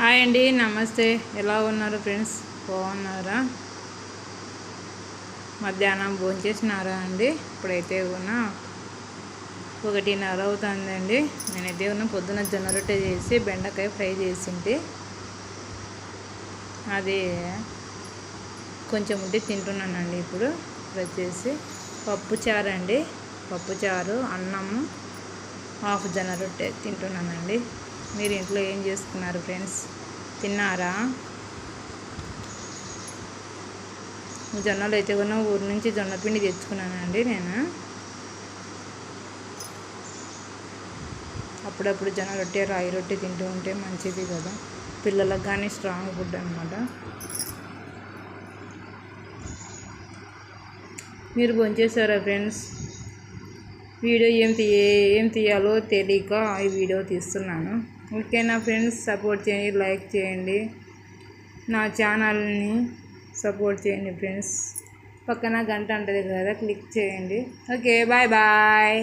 Hi అండి నమస్తే. ఎలా ఉన్నారు ఫ్రెండ్స్? బాగున్నారా? మధ్యాహ్నం భోంచేసినారా అండి? ఇప్పుడైతే ఉన్న. ఒకటిన్నర అవుతుందండి. నేనైతే ఉన్న పొద్దున జొన్న రొట్టె చేసి బెండకాయ ఫ్రై చేసింటి. అది కొంచెం ఉంటే తింటున్నానండి ఇప్పుడు. ఇప్పుడు వచ్చేసి పప్పుచారు అండి. పప్పుచారు అన్నము హాఫ్ జొన్న రొట్టె తింటున్నానండి. మీరు ఇంట్లో ఏం చేసుకున్నారు ఫ్రెండ్స్? తిన్నారా? జొన్నలు అయితే కూడా ఊరి నుంచి జొన్న పిండి తెచ్చుకున్నానండి నేను. అప్పుడప్పుడు జొన్న రొట్టె రాయి రొట్టె తింటూ ఉంటే మంచిది కదా. పిల్లలకు కానీ స్ట్రాంగ్ ఫుడ్ అనమాట మీరు భోంచేశారా ఫ్రెండ్స్? వీడియో ఏం తీయ ఏం తీయాలో తెలియక ఈ వీడియో తీస్తున్నాను. ఓకేనా ఫ్రెండ్స్ సపోర్ట్ చేయండి లైక్ చేయండి. నా ఛానల్ని సపోర్ట్ చేయండి ఫ్రెండ్స్. పక్కన గంట ఉంటుంది కదా క్లిక్ చేయండి. Okay bye bye.